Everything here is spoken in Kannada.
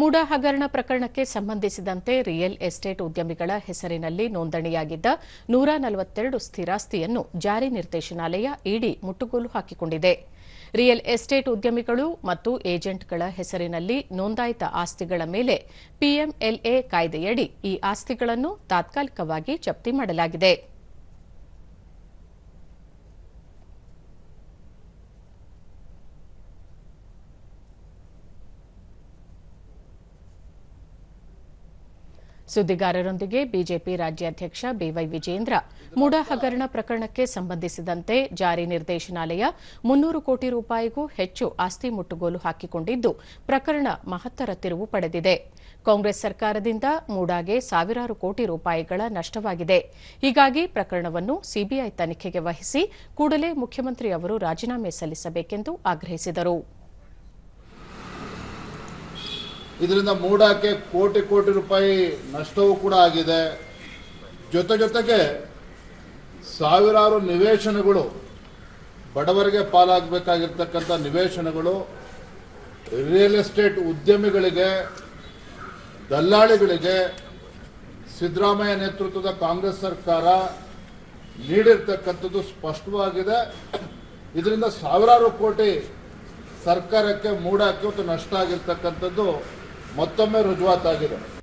ಮೂಡಾ ಹಗರಣ ಪ್ರಕರಣಕ್ಕೆ ಸಂಬಂಧಿಸಿದಂತೆ ರಿಯಲ್ ಎಸ್ಟೇಟ್ ಉದ್ಯಮಿಗಳ ಹೆಸರಿನಲ್ಲಿ ನೋಂದಣಿಯಾಗಿದ್ದ ನೂರ ನಲವತ್ತೆರಡು ಸ್ಥಿರಾಸ್ತಿಯನ್ನು ಜಾರಿ ನಿರ್ದೇಶನಾಲಯ ಇಡಿ ಮುಟ್ಟುಗೋಲು ಹಾಕಿಕೊಂಡಿದೆ. ರಿಯಲ್ ಎಸ್ಟೇಟ್ ಉದ್ಯಮಿಗಳು ಮತ್ತು ಏಜೆಂಟ್ಗಳ ಹೆಸರಿನಲ್ಲಿ ನೋಂದಾಯಿತ ಆಸ್ತಿಗಳ ಮೇಲೆ ಪಿಎಂಎಲ್ಎ ಕಾಯ್ದೆಯಡಿ ಈ ಆಸ್ತಿಗಳನ್ನು ತಾತ್ಕಾಲಿಕವಾಗಿ ಜಪ್ತಿ ಮಾಡಲಾಗಿದೆ. ಸುದ್ದಿಗಾರರೊಂದಿಗೆ ಬಿಜೆಪಿ ರಾಜ್ಯಾಧ್ಯಕ್ಷ ಬಿವೈ ವಿಜೇಂದ್ರ. ಮೂಡಾ ಹಗರಣ ಪ್ರಕರಣಕ್ಕೆ ಸಂಬಂಧಿಸಿದಂತೆ ಜಾರಿ ನಿರ್ದೇಶನಾಲಯ ಮುನ್ನೂರು ಕೋಟಿ ರೂಪಾಯಿಗೂ ಹೆಚ್ಚು ಆಸ್ತಿ ಮುಟ್ಟುಗೋಲು ಹಾಕಿಕೊಂಡಿದ್ದು, ಪ್ರಕರಣ ಮಹತ್ತರ ತಿರುವು ಪಡೆದಿದೆ. ಕಾಂಗ್ರೆಸ್ ಸರ್ಕಾರದಿಂದ ಮೂಡಾಗೆ ಸಾವಿರಾರು ಕೋಟಿ ರೂಪಾಯಿಗಳ ನಷ್ಟವಾಗಿದೆ. ಹೀಗಾಗಿ ಪ್ರಕರಣವನ್ನು ಸಿಬಿಐ ತನಿಖೆಗೆ ವಹಿಸಿ ಕೂಡಲೇ ಮುಖ್ಯಮಂತ್ರಿ ಅವರು ರಾಜೀನಾಮೆ ಸಲ್ಲಿಸಬೇಕೆಂದು ಆಗ್ರಹಿಸಿದರು. ಇದರಿಂದ ಮೂಡಾಕೆ ಕೋಟಿ ಕೋಟಿ ರೂಪಾಯಿ ನಷ್ಟವೂ ಕೂಡ ಆಗಿದೆ. ಜೊತೆ ಜೊತೆಗೆ ಸಾವಿರಾರು ನಿವೇಶನಗಳು ಬಡವರಿಗೆ ಪಾಲಾಗಬೇಕಾಗಿರ್ತಕ್ಕಂಥ ನಿವೇಶನಗಳು ರಿಯಲ್ ಎಸ್ಟೇಟ್ ಉದ್ಯಮಿಗಳಿಗೆ, ದಲ್ಲಾಳಿಗಳಿಗೆ, ಸಿದ್ದರಾಮಯ್ಯ ನೇತೃತ್ವದ ಕಾಂಗ್ರೆಸ್ ಸರ್ಕಾರ ನೀಡಿರ್ತಕ್ಕಂಥದ್ದು ಸ್ಪಷ್ಟವಾಗಿದೆ. ಇದರಿಂದ ಸಾವಿರಾರು ಕೋಟಿ ಸರ್ಕಾರಕ್ಕೆ ಮೂಡಾಕಿ ಮತ್ತು ನಷ್ಟ ಆಗಿರ್ತಕ್ಕಂಥದ್ದು ಮತ್ತೊಮ್ಮೆ ರುಜುವಾತಾಗಿದೆ.